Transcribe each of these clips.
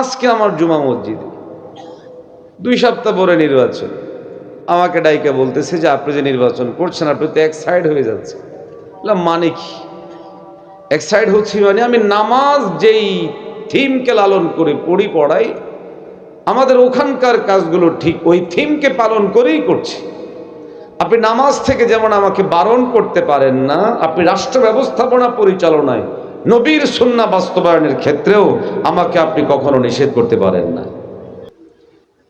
আজকে আমার জুমা মসজিদে। দুই সপ্তাহ পরে নির্বাচন। আমাকে ডাইকা বলতেছে যে, আপনি যে নির্বাচন করছেন, আপনি তো এক সাইড হয়ে যাচ্ছে মানে কি? এক সাইড হচ্ছি মানে আমি নামাজ যেই থিমকে লালন করে পড়ি, পড়াই, আমাদের ওখানকার কাজগুলো ঠিক ওই থিমকে পালন করেই করছি। আপনি নামাজ থেকে যেমন আমাকে বারণ করতে পারেন না, আপনি রাষ্ট্র ব্যবস্থাপনা পরিচালনায় নবীর সুন্না বাস্তবায়নের ক্ষেত্রেও আমাকে আপনি কখনো নিষেধ করতে পারেন না।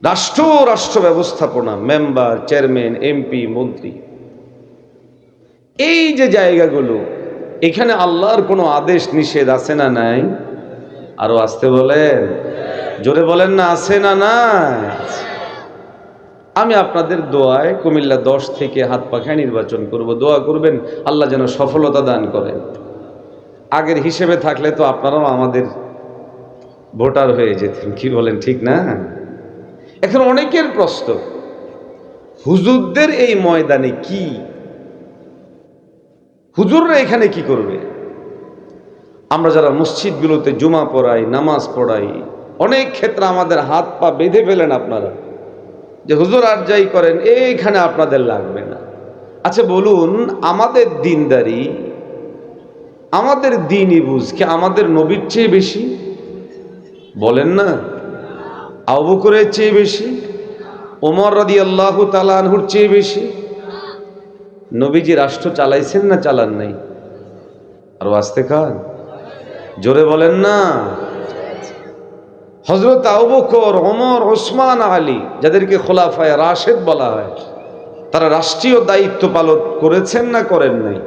রাষ্ট্র রাষ্ট্র ব্যবস্থাপনা, মেম্বার, চেয়ারম্যান, এমপি, মন্ত্রী, এই যে জায়গাগুলো, এখানে আল্লাহর কোনো আদেশ, নিষেধ আছে না নাই? আরও আসতে বলেন? জোরে বলেন না, আছে না নাই? আমি আপনাদের দোয়ায় কুমিল্লা দশ থেকে হাত পাখায় নির্বাচন করব। দোয়া করবেন, আল্লাহ যেন সফলতা দান করেন। আগের হিসেবে থাকলে তো আপনারাও আমাদের ভোটার হয়ে যেতেন। কি বলেন, ঠিক না? এখন অনেকের প্রশ্ন, হুজুরদের এই ময়দানে কি? হুজুররা এখানে কি করবে? আমরা যারা মসজিদগুলোতে জুমা পড়াই, নামাজ পড়াই, অনেক ক্ষেত্রে আমাদের হাত পা বেঁধে ফেলেন আপনারা। যে হুজুর আর যাই করেন এইখানে আপনাদের লাগবে না। আচ্ছা বলুন, আমাদের দিনদারি আমাদের দিনই বুঝ কি আমাদের নবীর চেয়ে বেশি? বলেন না। আবুকরের চেয়ে বেশি? ওমর রাদি আল্লাহ তালানহুর চেয়ে বেশি? নবীজি রাষ্ট্র চালাইছেন না চালান নাই? আর আসতে খান জোরে বলেন না। হজরত আবুকর ওমর, ওসমান, আলী যাদেরকে খোলাফায় রাশেদ বলা হয়, তারা রাষ্ট্রীয় দায়িত্ব পালন করেছেন না করেন নাই?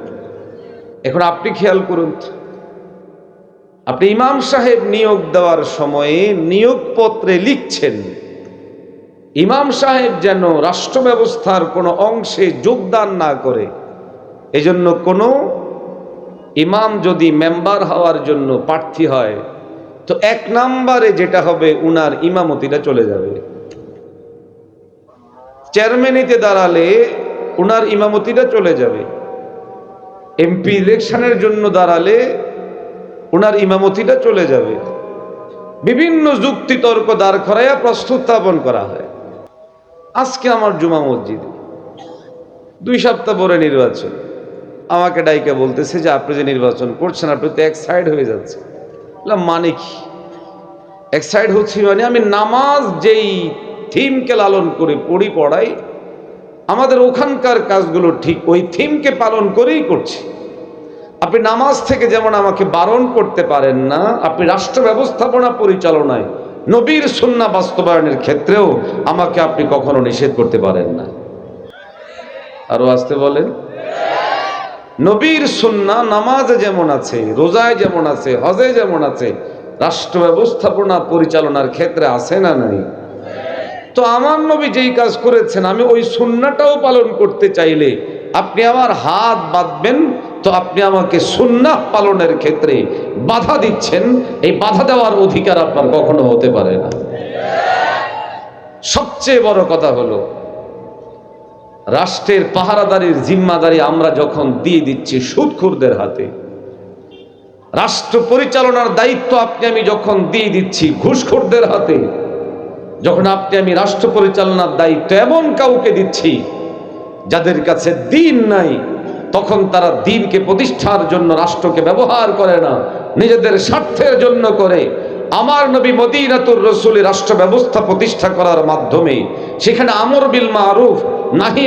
এখন আপনি খেয়াল করুন, আপনি ইমাম সাহেব নিয়োগ দেওয়ার সময়ে নিয়োগপত্রে লিখছেন, ইমাম সাহেব যেন রাষ্ট্র ব্যবস্থার কোনো অংশে যোগদান না করে, এজন্য কোনো ইমাম যদি মেম্বার হওয়ার জন্য প্রার্থী হয়, তো এক নাম্বারে যেটা হবে উনার ইমামতিটা চলে যাবে। চেয়ারম্যানিতে দাঁড়ালে উনার ইমামতিটা চলে যাবে। এমপি ইলেকশনের জন্য দাঁড়ালে ওনার ইমামতিটা চলে যাবে। বিভিন্ন যুক্তি তর্ক দাঁড় করাইয়া প্রস্তুত্থাপন করা হয়। আজকে আমার জুমা মসজিদে দুই সপ্তাহ পরে নির্বাচন। আমাকে ডাইকা বলতেছে যে, আপনি যে নির্বাচন করছেন, আপনি তো এক সাইড হয়ে যাচ্ছে মানে কি? এক সাইড হচ্ছি মানে আমি নামাজ যেই থিমকে লালন করে পড়ি, পড়াই আমাদের ওখানকার কাজগুলো ঠিক ওই থিমকে পালন করেই করছি। আপনি নামাজ থেকে যেমন আমাকে বারণ করতে পারেন না, আপনি রাষ্ট্র ব্যবস্থাপনা পরিচালনায়, নবীর সুন্না বাস্তবায়নের ক্ষেত্রেও আমাকে আপনি কখনো নিষেধ করতে পারেন না। আরও আসতে বলেন। নবীর সুন্না নামাজে যেমন আছে, রোজায় যেমন আছে, হজে যেমন আছে, রাষ্ট্র ব্যবস্থাপনা পরিচালনার ক্ষেত্রে আছে না নাই? তো আমার নবী যেই কাজ করেছেন, আমি ওই সুন্নাটাও পালন করতে চাইলে আপনি আমার হাত বাঁধবেন, তো আপনি আমাকে সুন্নাহ পালনের ক্ষেত্রে বাধা দিচ্ছেন। এই বাধা দেওয়ার অধিকার আপনার কখনো হতে পারে না। সবচেয়ে বড় কথা হলো, রাষ্ট্রের পাহারাদারির জিম্মাদারি আমরা যখন দিয়ে দিচ্ছি সুদখুরদের হাতে, রাষ্ট্র পরিচালনার দায়িত্ব আপনি, আমি যখন দিয়ে দিচ্ছি ঘুষখোরদের হাতে যখন আপনি আমি রাষ্ট্র পরিচালনার দায়িত্ব এমন কাউকে দিচ্ছি, যাদের কাছে দিন নাই, তখন তারা দিনকে প্রতিষ্ঠার জন্য রাষ্ট্রকে ব্যবহার করে না, নিজেদের স্বার্থের জন্য করে। আমার নবী মদিনাতুর রসুলের রাষ্ট্র ব্যবস্থা প্রতিষ্ঠা করার মাধ্যমে, সেখানে আমর বিল মারুফ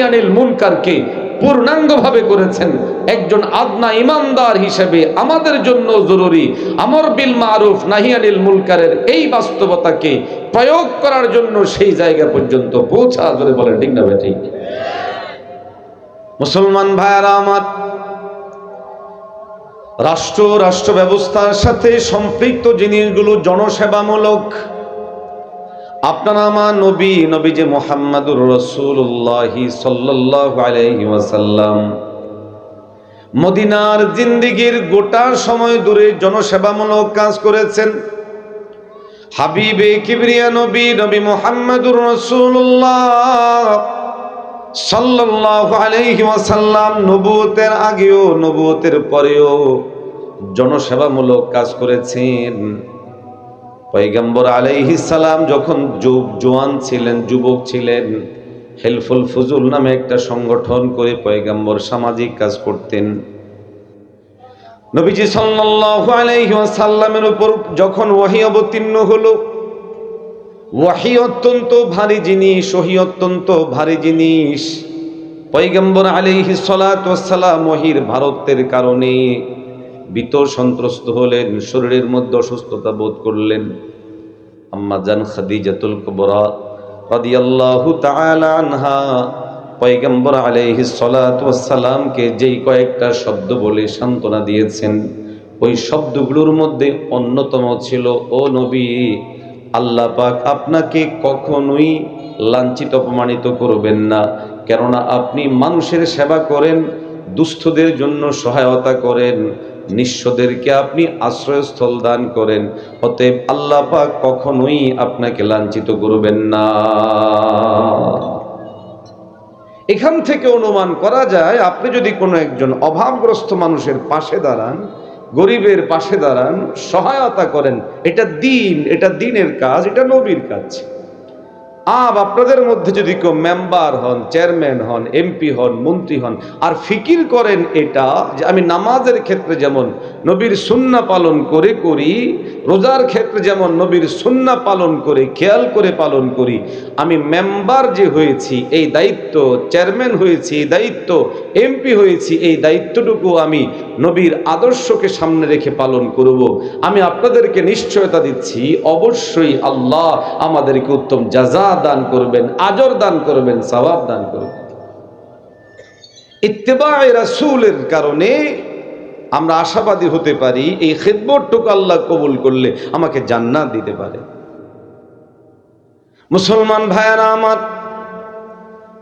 আনিল মুনকারকে পূর্ণাঙ্গভাবে করেছেন। একজন আদনা ইমানদার হিসেবে আমাদের জন্য জরুরি। আমর বিল মারুফ, নাহিয়ানিল মুলকারের এই বাস্তবতাকে প্রয়োগ করার জন্য সেই জায়গা পর্যন্ত পৌঁছা। জোরে বলেন, ঠিক না ঠিক। মুসলমান ভাইয়ারা আমার, রাষ্ট্র রাষ্ট্র ব্যবস্থার সাথে সম্পৃক্ত জিনিসগুলো জনসেবামূলক। আপনারা আমার নবী নবী যে মোহাম্মদুর রসুল্লাহ সাল্লাহ আলাইহি ওয়াসাল্লাম। মদিনার জিন্দিগির গোটা সময় দূরে জনসেবামূলক কাজ করেছেন। হাবিবে কিবরিয়া নবী নবী মোহাম্মদুর রসুল্লাহ সাল্লাল্লাহু আলাইহি ওয়াসাল্লাম নবুয়তের আগেও, নবুয়তের পরেও জনসেবামূলক কাজ করেছেন। আলাইহিস সালাম যখন যুব জোয়ান ছিলেন, যুবক ছিলেন, হেলফুল ফুজুল নামে একটা সংগঠন করে পয়গম্বর সামাজিক কাজ করতেন। নবীজি সাল্লাল্লাহু আলাইহি ওয়াসাল্লামের উপর যখন ওয়াহি অবতীর্ণ হলো, ওয়াহি অত্যন্ত ভারী জিনিস ওহি অত্যন্ত ভারী জিনিস। পয়গম্বর আলাইহি ওয়াসসালাম ওয়াহির ভারতের কারণে বিতর সন্ত্রস্ত হলেন শরীরের মধ্যে অসুস্থতা বোধ করলেন আম্মা জান খাদিজাতুল কুবরা রাদিয়াল্লাহু তাআলা আনহা। পয়গম্বর আলাইহিস সালাতু ওয়াসসালামকে যেই কয়েকটা শব্দ বলে সান্ত্বনা দিয়েছেন, ওই শব্দগুলোর মধ্যে অন্যতম ছিল, ও নবী, আল্লাহ পাক আপনাকে কখনোই লাঞ্ছিত, অপমানিত করবেন না। কেননা আপনি মানুষের সেবা করেন, দুস্থদের জন্য সহায়তা করেন নিঃস্বদেরকে আপনি আশ্রয়স্থল দান করেন। অতএব আল্লাহ পাক কখনোই আপনাকে লাঞ্ছিত করবেন না। এখান থেকে অনুমান করা যায়, আপনি যদি কোনো একজন অভাবগ্রস্ত মানুষের পাশে দাঁড়ান, গরিবের পাশে দাঁড়ান, সহায়তা করেন, এটা দিন, এটা দিনের কাজ, এটা নবীর কাজ। আব আপনাদের মধ্যে যদি কেউ মেম্বার হন, চেয়ারম্যান হন, এমপি হন, মন্ত্রী হন, আর ফিকির করেন এটা, যে আমি নামাজের ক্ষেত্রে যেমন নবীর সুন্না পালন করে করি, রোজার ক্ষেত্রে যেমন নবীর সুন্না পালন করে, খেয়াল করে পালন করি, আমি মেম্বার যে হয়েছি, এই দায়িত্ব, চেয়ারম্যান হয়েছি, এই দায়িত্ব, এমপি হয়েছি, এই দায়িত্বটুকু আমি নবীর আদর্শকে সামনে রেখে পালন করব। আমি আপনাদেরকে নিশ্চয়তা দিচ্ছি, অবশ্যই আল্লাহ আমাদেরকে উত্তম জাজা দান করবেন, আজর দান করবেন, সওয়াব দান করবেন। ইত্তেবায় রাসূলের কারণে আমরা আশাবাদী হতে পারি, এই খেদমতটুকু আল্লাহ কবুল করলে আমাকে জান্নাত দিতে পারে। মুসলমান ভাইয়ারা আমার,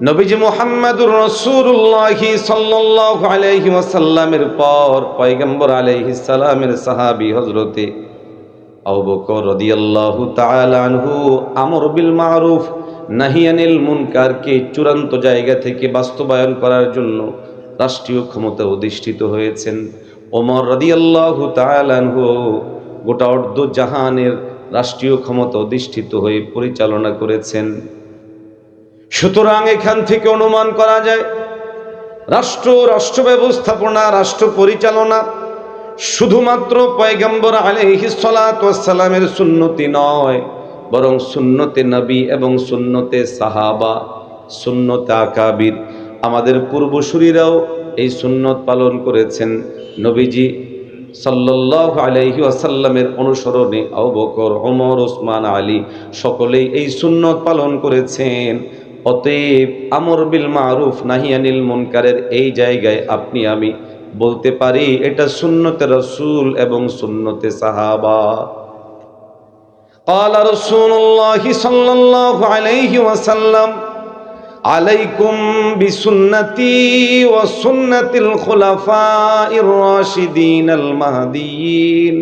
নবীজি মুহাম্মদুর রাসূলুল্লাহি সাল্লাল্লাহু আলাইহি ওয়াসাল্লামের পর, পয়গম্বর আলাইহিস সালামের সাহাবী হযরতে আবু বকর রাদিয়াল্লাহু তাআলা আনহু আমর বিল মারুফ নাহিয়ানিল মুনকারকে চূড়ান্ত জায়গা থেকে বাস্তবায়ন করার জন্য রাষ্ট্রীয় ক্ষমতা অধিষ্ঠিত হয়েছেন। ওমর রাদিয়াল্লাহু তাআলা আনহু গোটা অর্ধ জাহানের রাষ্ট্রীয় ক্ষমতা অধিষ্ঠিত হয়ে পরিচালনা করেছেন। সুতরাং এখান থেকে অনুমান করা যায়, রাষ্ট্র রাষ্ট্র ব্যবস্থাপনা, রাষ্ট্র পরিচালনা শুধুমাত্র পয়গম্বর আলহিসালামের সুন্নতি নয়, বরং সুন্নতে নবী এবং সুন্নতে সাহাবা, সুন্নতে আকাবির। আমাদের পূর্বসূরীরাও এই সুন্নত পালন করেছেন। নবীজি সাল্লাহ আলাইহি আসাল্লামের অনুসরণে আবকর ওমর, ওসমান, আলী সকলেই এই সুন্নত পালন করেছেন। অতএব আমর বিল মারুফ নাহিয়ানিল মুনকারের এই জায়গায় আপনি আমি বলতে পারি এটা সুন্নতে রসুল এবং সুন্নতে সাহাবা قال رسول الله صلى الله عليه وسلم عليكم بسنتي وسنة الخلفاء الراشدين المهديين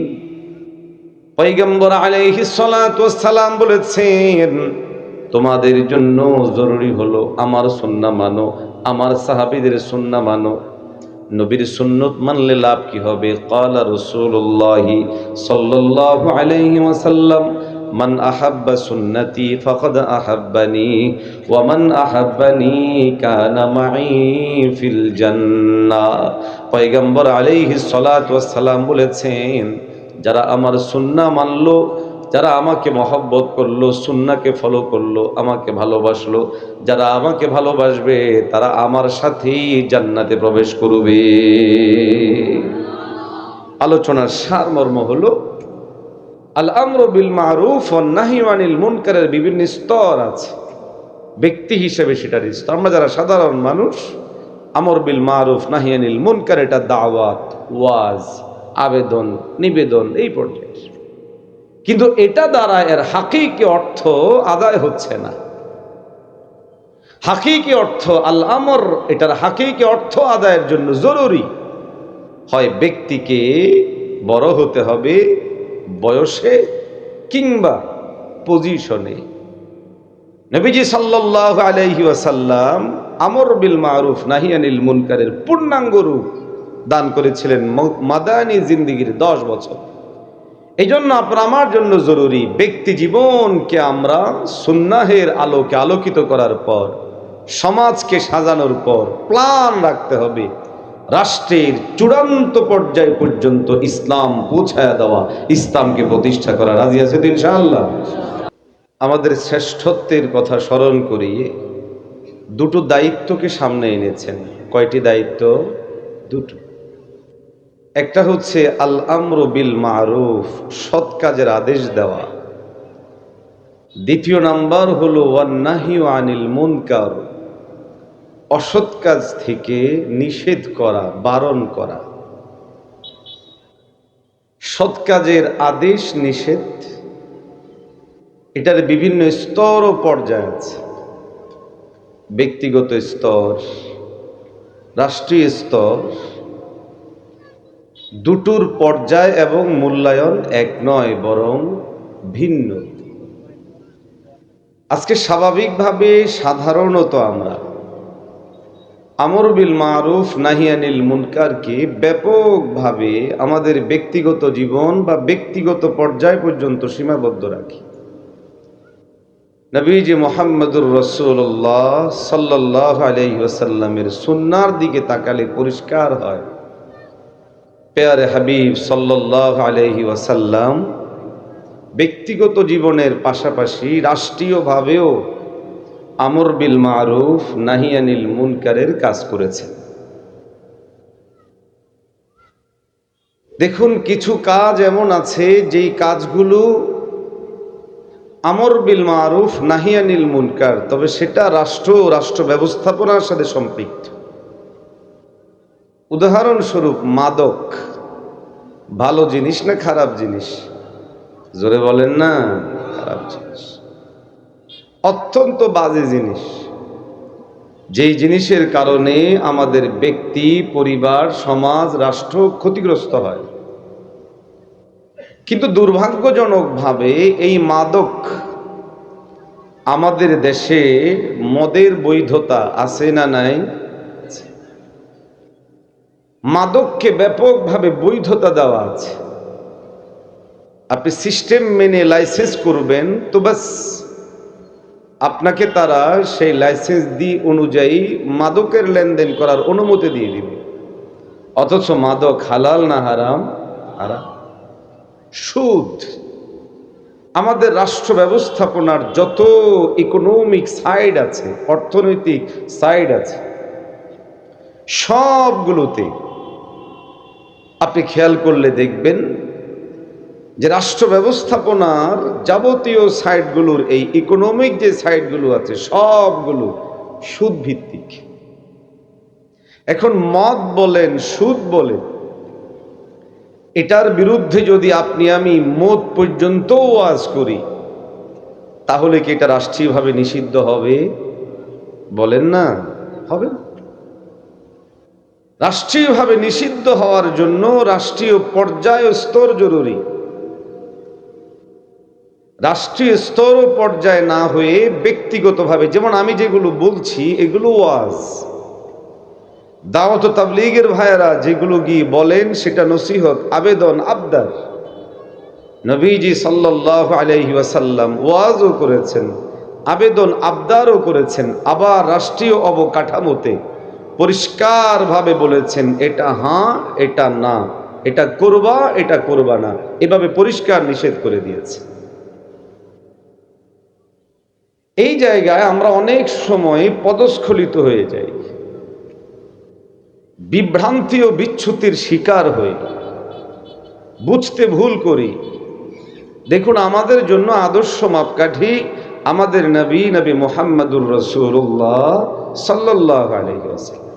পয়গম্বর আলাইহিস সালাতু সালাম বলেছেন তোমাদের জন্য জরুরি হলো আমার সুন্নাহ মানো আমার সাহাবীদের সুন্নাহ মানো নবীর সুন্নত মানলে লাভ কি হবে? কালা রসুল্লাহি সাল্লাল্লাহু আলাইহি ওয়াসাল্লাম, মান আহাব্বা সুন্নতি ফকদ আহাব্বানি, ওয়া মান আহাব্বানি কানা মাই ফিল জান্নাহ পয়গম্বর আলাইহিস সালাতু ওয়াস সালাম বলেছেন, যারা আমার সুন্নাহ মানলো যারা আমাকে মহব্বত করল, সুন্নাকে ফলো করল, আমাকে ভালোবাসলো, যারা আমাকে ভালোবাসবে, তারা আমার সাথেই জান্নাতে প্রবেশ করবে। আলোচনার সারমর্ম হলো আল আমর বিল মারুফ ও নাহিমানিল মুনকারের বিভিন্ন স্তর আছে। ব্যক্তি হিসেবে সেটার স্তর। আমরা যারা সাধারণ মানুষ, আমর বিল মারুফ নাহিয়ানিল মুনকার, এটা দাওয়াত, ওয়াজ, আবেদন, নিবেদন, এই পর্যায়ে কিন্তু এটা দ্বারা এর হাকিকি অর্থ আদায় হচ্ছে না। হাকিকি অর্থ, আল আমর, এটার হাকিকি অর্থ আদায়ের জন্য জরুরি। হয় ব্যক্তিকে বড় হতে হবে বয়সে কিংবা পজিশনে। নবীজি সাল্লাহ আলাইহি ওয়াসাল্লাম আমর বিল মারুফ নাহিয়ানিল মুনকারের পূর্ণাঙ্গ রূপ দান করেছিলেন মাদানী জিন্দিগির দশ বছর। এই জন্য আপনার আমার জন্য জরুরি ব্যক্তি জীবনকে আমরা সুন্নাহের আলোকে আলোকিত করার পর, সমাজকে সাজানোর পর, প্ল্যান রাখতে হবে। রাষ্ট্রের চূড়ান্ত পর্যায় পর্যন্ত ইসলাম পৌঁছায় দেওয়া, ইসলামকে প্রতিষ্ঠা করা। রাজি আছে ইনশাআল্লাহ? আমাদের শ্রেষ্ঠত্বের কথা স্মরণ করিয়ে দুটো দায়িত্বকে সামনে এনেছেন। কয়টি দায়িত্ব? দুটো। একটা হচ্ছে আল আমর বিল মারুফ সৎ কাজের আদেশ দেওয়া। দ্বিতীয় নাম্বার হলো ওয়ান্নাহি আনিল মুনকার, অসৎ কাজ থেকে নিষেধ করা, বারণ করা। সৎ কাজের আদেশ নিষেধ এটার বিভিন্ন স্তর ও পর্যায় আছে। ব্যক্তিগত স্তর, রাষ্ট্রীয় স্তর দুটোর পর্যায় এবং মূল্যায়ন এক নয়, বরং ভিন্ন। আজকে স্বাভাবিকভাবে সাধারণত আমরা আমর বিল মারুফ নাহিয়ানিল মুনকারকে ব্যাপকভাবে আমাদের ব্যক্তিগত জীবন বা ব্যক্তিগত পর্যায় পর্যন্ত সীমাবদ্ধ রাখি। নবীজি মোহাম্মদুর রসুল্লাহ সাল্লাহ আলহিহাসাল্লামের সুন্নার দিকে তাকালে পরিষ্কার হয়। পেয়ারে হাবিব সাল্লাহ আলহি ওয়াসাল্লাম ব্যক্তিগত জীবনের পাশাপাশি রাষ্ট্রীয়ভাবেও আমর বিল মারুফ, নাহিয়ানিল মুনকারের কাজ করেছেন। দেখুন, কিছু কাজ এমন আছে যেই কাজগুলো আমর বিল মারুফ, নাহিয়ানিল মুনকার, তবে সেটা রাষ্ট্র রাষ্ট্র ব্যবস্থাপনার সাথে সম্পৃক্ত। উদাহরণস্বরূপ, মাদক ভালো জিনিস না খারাপ জিনিস? জোরে বলেন না, খারাপ জিনিস। অত্যন্ত বাজে জিনিস। যেই জিনিসের কারণে আমাদের ব্যক্তি, পরিবার, সমাজ, রাষ্ট্র ক্ষতিগ্রস্ত হয়। কিন্তু দুর্ভাগ্যজনকভাবে এই মাদক আমাদের দেশে মদের বৈধতা আছে না নাই? মাদককে ব্যাপকভাবে বৈধতা দেওয়া আছে। আপনি সিস্টেম মেনে লাইসেন্স করবেন, তো বাস আপনাকে তারা সেই লাইসেন্স দি অনুযায়ী মাদকের লেনদেন করার অনুমতি দিয়ে দিবে। অথচ মাদক হালাল না হারাম? হারাম। সুদ। আমাদের রাষ্ট্র ব্যবস্থাপনার যত ইকোনমিক সাইড আছে, অর্থনৈতিক সাইড আছে, সবগুলোতে আপনি খেয়াল করলে দেখবেন যে রাষ্ট্র ব্যবস্থাপনার যাবতীয় সাইটগুলোর এই ইকোনমিক যে সাইটগুলো আছে, সবগুলো সুদ ভিত্তিক এখন মদ বলেন, সুদ বলেন, এটার বিরুদ্ধে যদি আপনি, আমি মদ পর্যন্ত ওয়াজ করি, তাহলে কি এটা রাষ্ট্রীয়ভাবে নিষিদ্ধ হবে? বলেন না, হবে না। রাষ্ট্রীয়ভাবে নিষিদ্ধ হওয়ার জন্য রাষ্ট্রীয় পর্যায় স্তর জরুরি। রাষ্ট্রীয় স্তর পর্যায়ে না হয়ে ব্যক্তিগতভাবে, যেমন আমি যেগুলো বলছি, এগুলো ওয়াজ। দাওয়াত তাবলিগের ভাইয়েরা যেগুলো গিয়ে বলেন, সেটা নসিহত, আবেদন, আবদার। নবীজি সাল্লাহ আলহি ওয়াসাল্লাম ওয়াজও করেছেন, আবেদন, আবদারও করেছেন, আবার রাষ্ট্রীয় অবকাঠামোতে। পরিষ্কারভাবে বলেছেন, এটা হাঁ, এটা না। এটা করবা এটা করবা না। এভাবে পরিষ্কার নিষেধ করে দিয়েছে। এই জায়গায় আমরা অনেক সময় পদস্খলিত হয়ে যাই। বিভ্রান্তি ও বিচ্ছুতির শিকার হই। বুঝতে ভুল করি। দেখুন, আমাদের জন্য আদর্শ মাপকাঠি আমাদের নবী নবী মোহাম্মদুর রসুল্লাহ সাল্লাহ আলহিহাসাল্লাম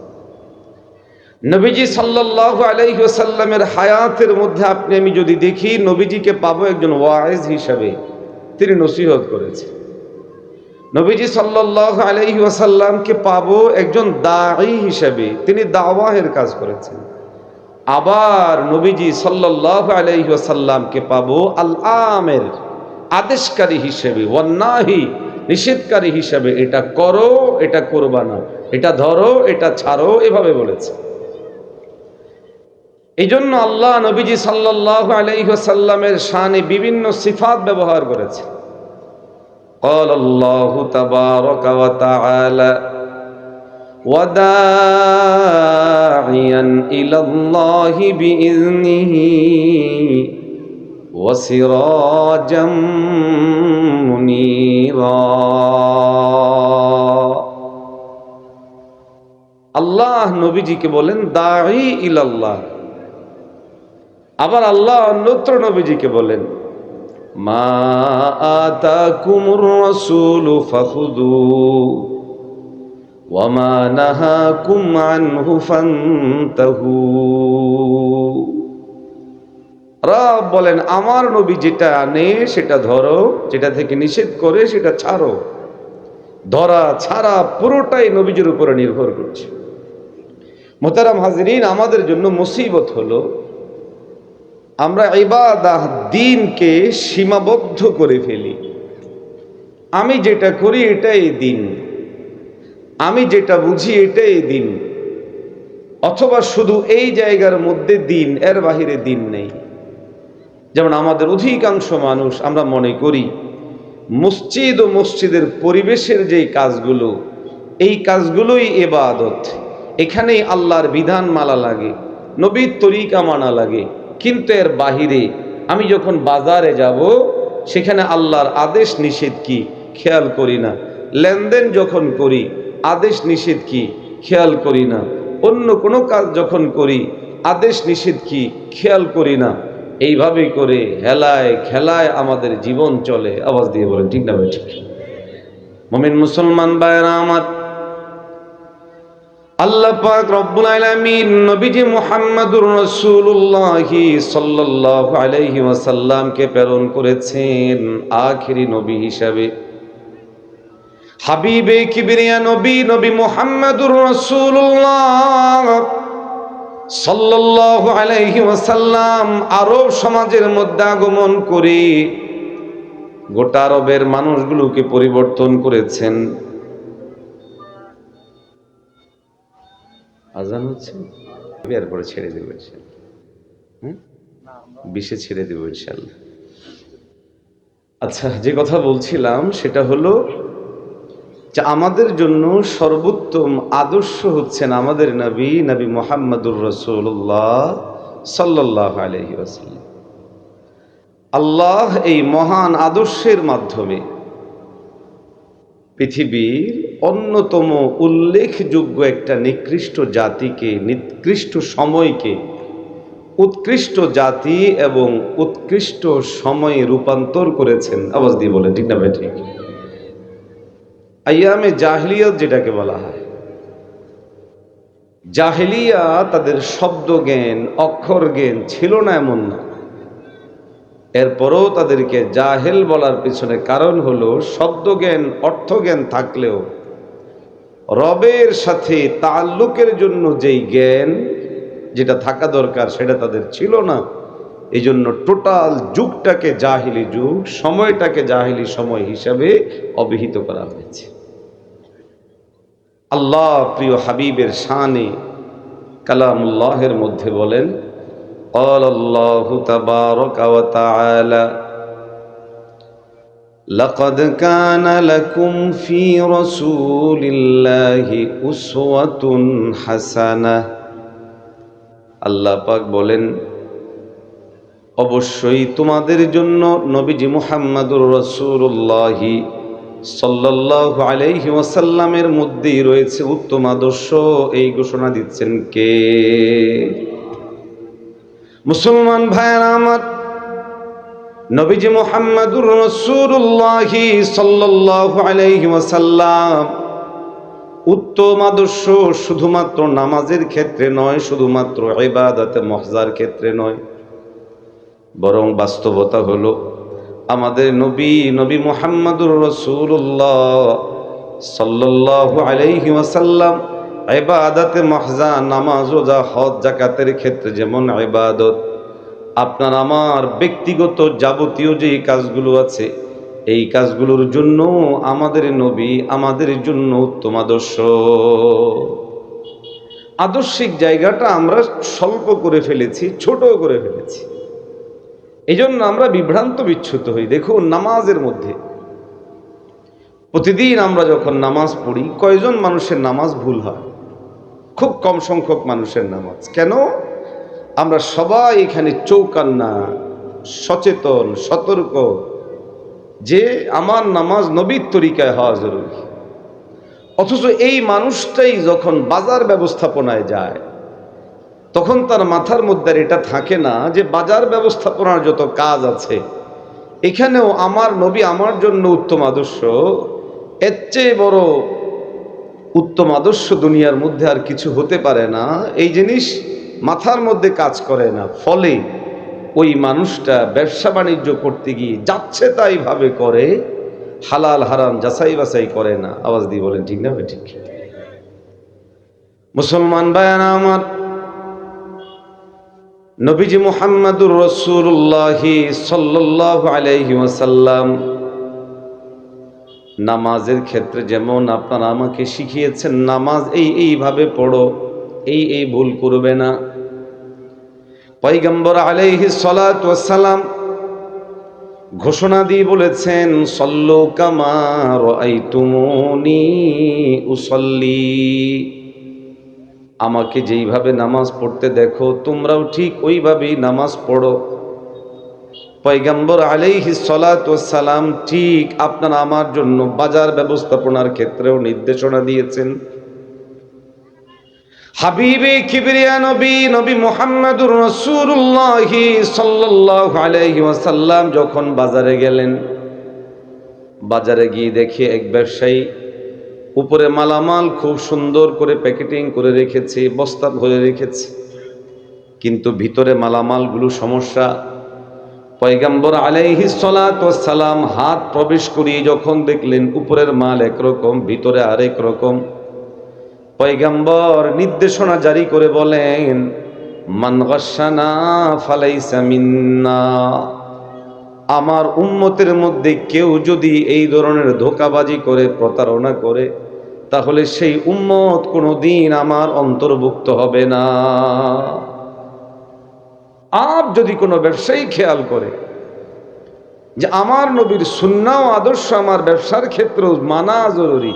নবীজি সাল্লাহ আলহিহাসাল্লামের হায়াতের মধ্যে আপনি, আমি যদি দেখি, নবীজিকে পাবো একজন ওয়াইজ হিসাবে। তিনি নসিহত করেছেন নবীজি সাল্লাহ আলহি ওয়াসাল্লামকে পাবো একজন দায়ী হিসাবে। তিনি দাওয়াহের কাজ করেছেন। আবার নবীজি সাল্লাহ আলহি ওয়াসাল্লামকে পাবো আল আমের আদেশকারী হিসেবে, ওয়ান্নাহি নিষেধকারী হিসেবে। এটা করো, এটা করবা না। এটা ধরো, এটা ছাড়ো, এভাবে বলেছে। এই জন্য আল্লাহ নবীজি সাল্লাহ আলাইসাল্লামের শানে বিভিন্ন সিফাত ব্যবহার করেছে قال الله تبارك وتعالى وداعيا إلى الله بإذنه وسراجا منيرا আল্লাহ নবীজিকে বলেন দাহি ইলাল্লাহ আবার আল্লাহ অন্যত্র নবীজিকে বলেন, মা বলেন, আমার নবী যেটা আনে সেটা ধরো, যেটা থেকে নিষেধ করে সেটা ছাড়ো। ধরা ছাড়া পুরোটাই নবীজির উপরে নির্ভর করছে। মোতারাম হাজরিন, আমাদের জন্য মুসিবত হলো আমরা ইবাদাহ দিনকে সীমাবদ্ধ করে ফেলি। আমি যেটা করি এটাই দিন। আমি যেটা বুঝি এটাই দিন। অথবা শুধু এই জায়গার মধ্যে দিন, এর বাহিরে দিন নেই। যেমন আমাদের অধিকাংশ মানুষ আমরা মনে করি, মসজিদ ও মসজিদের পরিবেশের যেই কাজগুলো, এই কাজগুলোই এবাদত এখানেই আল্লাহর বিধান মালা লাগে, নবীর তরিকা মানা লাগে। কিন্তু এর বাহিরে আমি যখন বাজারে যাব, সেখানে আল্লাহর আদেশ নিষেধ কি? খেয়াল করি না। লেনদেন যখন করি, আদেশ নিষেধ কি? খেয়াল করি না। অন্য কোনো কাজ যখন করি, আদেশ নিষেধ কি? খেয়াল করি না। এইভাবে করে হেলায় খেলায় আমাদের জীবন চলে। আওয়াজ দিয়ে বলেন, ঠিক না ভাই, ঠিক। মমিন মুসলমান বায়রা আমার প্রেরণ করেছেন আখেরি নবী হিসাবে। হাবিবে নবী নবী মুহাম্মদুর আরব সমাজের মধ্যে আগমন করে গোটা আরবের মানুষগুলোকে পরিবর্তন করেছেন। আজান হচ্ছে? এরপরে ছেড়ে দেবো হুম? বিশে ছেড়ে দেবো আচ্ছা যে কথা বলছিলাম সেটা হলো আমাদের জন্য সর্বোত্তম আদর্শ হচ্ছেন আমাদের নবী নবী মোহাম্মদুর রসুল্লাহ সাল্লাহ আলহি আসাল্লাম আল্লাহ এই মহান আদর্শের মাধ্যমে পৃথিবীর অন্যতম উল্লেখযোগ্য একটা নিকৃষ্ট জাতিকে, নিকৃষ্ট সময়কে উৎকৃষ্ট জাতি এবং উৎকৃষ্ট সময়ে রূপান্তর করেছেন। আওয়াজ দিয়ে বলে ঠিক না ভাই? ঠিক। আয়ামে জাহলিয়ত যেটাকে বলা হয়। জাহেলিয়া তাদের শব্দ জ্ঞান অক্ষর জ্ঞান ছিল না এমন না। এরপরও তাদেরকে জাহেল বলার পিছনে কারণ হলো শব্দ জ্ঞান অর্থ জ্ঞান থাকলেও রবের সাথে তাল্লুকের জন্য যেই জ্ঞান যেটা থাকা দরকার সেটা তাদের ছিল না। এই জন্য টোটাল যুগটাকে জাহিলি যুগ, সময়টাকে জাহিলি সময় হিসাবে অবিহিত করা হয়েছে। আল্লাহ প্রিয় হাবিবের শানে কালামুল্লাহের মধ্যে বলেন অল لقد كان لكم في رسول الله أسوة حسنة আল্লাহ পাক বলেন অবশ্যই তোমাদের জন্য নবীজি মুহাম্মাদুর রসুল্লাহি সাল্লাহ আলাইহি ওয়াসাল্লামের মধ্যেই রয়েছে উত্তম আদর্শ এই ঘোষণা দিচ্ছেন কে মুসলমান ভাইয়ের আমার নবীজি মোহাম্মদুর রসুল্লাহি সাল্লাহ আলাইহি ওয়াসাল্লাম উত্তম আদর্শ শুধুমাত্র নামাজের ক্ষেত্রে নয়, শুধুমাত্র ইবাদতে মহজার ক্ষেত্রে নয়। বরং বাস্তবতা হলো আমাদের নবী নবী মোহাম্মদুর রসুল্লাহ সাল্লাহ আলাইহি ওয়াসাল্লাম এবাদাতে মহজা, নামাজ ওজা হজ জাকাতের ক্ষেত্রে যেমন এবাদত আপনার আমার ব্যক্তিগত যাবতীয় যে কাজগুলো আছে, এই কাজগুলোর জন্য আমাদের নবী আমাদের জন্য উত্তম আদর্শ। আদর্শিক জায়গাটা আমরা স্বল্প করে ফেলেছি, ছোট করে ফেলেছি। এই জন্য আমরা বিভ্রান্ত, বিচ্ছুত হই। দেখুন, নামাজের মধ্যে প্রতিদিন আমরা যখন নামাজ পড়ি, কয়জন মানুষের নামাজ ভুল হয়? খুব কম সংখ্যক মানুষের নামাজ। কেন? আমরা সবাই এখানে চৌকান্না, সচেতন, সতর্ক। যে আমার নামাজ নবীর তরিকায় হওয়া জরুরি। অথচ এই মানুষটাই যখন বাজার ব্যবস্থাপনায় যায়, তখন তার মাথার মধ্যে এটা থাকে না যে বাজার ব্যবস্থাপনার যত কাজ আছে, এখানেও আমার নবী আমার জন্য উত্তম আদর্শ, এর চেয়ে বড় উত্তম আদর্শ দুনিয়ার মধ্যে আর কিছু হতে পারে না। এই জিনিস মাথার মধ্যে কাজ করে না, ফলে ওই মানুষটা ব্যবসা বাণিজ্য করতে গিয়ে যাচ্ছে তাই ভাবে করে, হালাল, হারাম, যাচাই বাছাই করে না। আওয়াজ দিয়ে বলেন, ঠিক না ঠিক। মুসলমান বায়ানা আমার, নবীজি মুহাম্মাদুর রসুল্লাহ সাল্লাহ আলাইহি ওয়াসাল্লাম, নামাজের ক্ষেত্রে যেমন আপনারা আমাকে শিখিয়েছেন, নামাজ এই এইভাবে পড়ো, এই এই ভুল করবে না। পৈগম্বর আলাইহি সালাম ঘোষণা দিয়ে বলেছেন, সল্লো কামার উসল্লি। আমাকে যেইভাবে নামাজ পড়তে দেখো, তোমরাও ঠিক ওইভাবেই নামাজ পড়ো। পয়গম্বর আলাইহি সালাম ঠিক আপনার আমার জন্য বাজার ব্যবস্থাপনার ক্ষেত্রেও নির্দেশনা দিয়েছেন। হাবিবে কিবরিয়া নবী নবী মোহাম্মদুর রসুল্লাহ সাল্লাল্লাহু আলাইহি ওয়াসাল্লাম যখন বাজারে গেলেন, বাজারে গিয়ে দেখে এক ব্যবসায়ী উপরে মালামাল খুব সুন্দর করে প্যাকেটিং করে রেখেছে, বস্তা ভরে রেখেছে। কিন্তু ভিতরে মালামালগুলো সমস্যা। পয়গাম্বর আলাইহি সালাম হাত প্রবেশ করিয়ে যখন দেখলেন উপরের মাল একরকম, ভিতরে আরেক রকম পয়গাম্বর নির্দেশনা জারি করে বলেন আমার উম্মতের মধ্যে কেউ যদি এই ধরনের ধোকাবাজি করে, প্রতারণা করে, তাহলে সেই উম্মত কোনো দিন আমার অন্তর্ভুক্ত হবে না। আর যদি কোনো ব্যবসায়ী খেয়াল করে যে আমার নবীর সুন্না আদর্শ আমার ব্যবসার ক্ষেত্রেও মানা জরুরি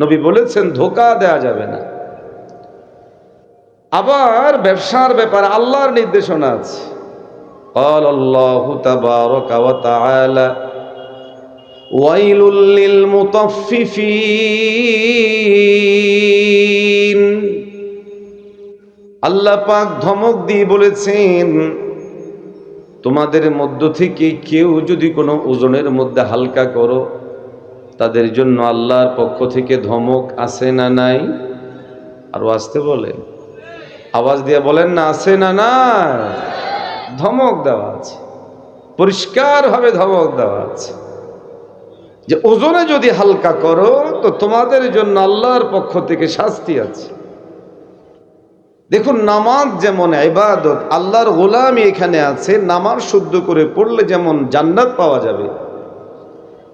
নবী বলেছেন ধোকা দেয়া যাবে না আবার ব্যবসার ব্যাপারে আল্লাহর নির্দেশনা আছে قال الله تبارك وتعالى ويل للمطففين আল্লাহ পাক ধমক দিয়ে বলেছেন তোমাদের মধ্য থেকে কেউ যদি কোনো ওজনের মধ্যে হালকা করো তাদের জন্য আল্লাহর পক্ষ থেকে ধমক আসে না নাই? আরও আসতে বলে আওয়াজ দিয়ে বলেন না আসে না না ধমক দেওয়া আছে। পরিষ্কারভাবে ধমক দেওয়া আছে। যে ওজনে যদি হালকা করো, তো তোমাদের জন্য আল্লাহর পক্ষ থেকে শাস্তি আছে। দেখুন, নামাজ যেমন ইবাদত, আল্লাহর গোলামি এখানে আছে, নামাজ শুদ্ধ করে পড়লে যেমন জান্নাত পাওয়া যাবে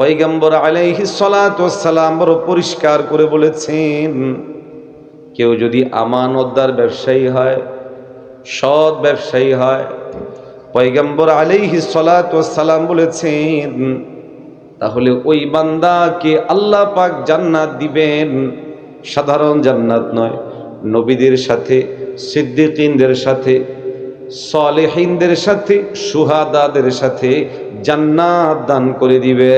পয়গম্বর আলাইহি সালাম বড় পরিষ্কার করে বলেছেন, কেউ যদি আমানতদার ব্যবসায়ী হয়, সৎ ব্যবসায়ী হয়, পয়গম্বর আলাইহি সালাম বলেছেন, তাহলে ওই বান্দাকে আল্লাহ পাক জান্নাত দিবেন। সাধারণ জান্নাত নয়, নবীদের সাথে, সিদ্দিকিনদের সাথে, সলেহিনদের সাথে, সুহাদাদের সাথে জান্নাত দান করে দিবে।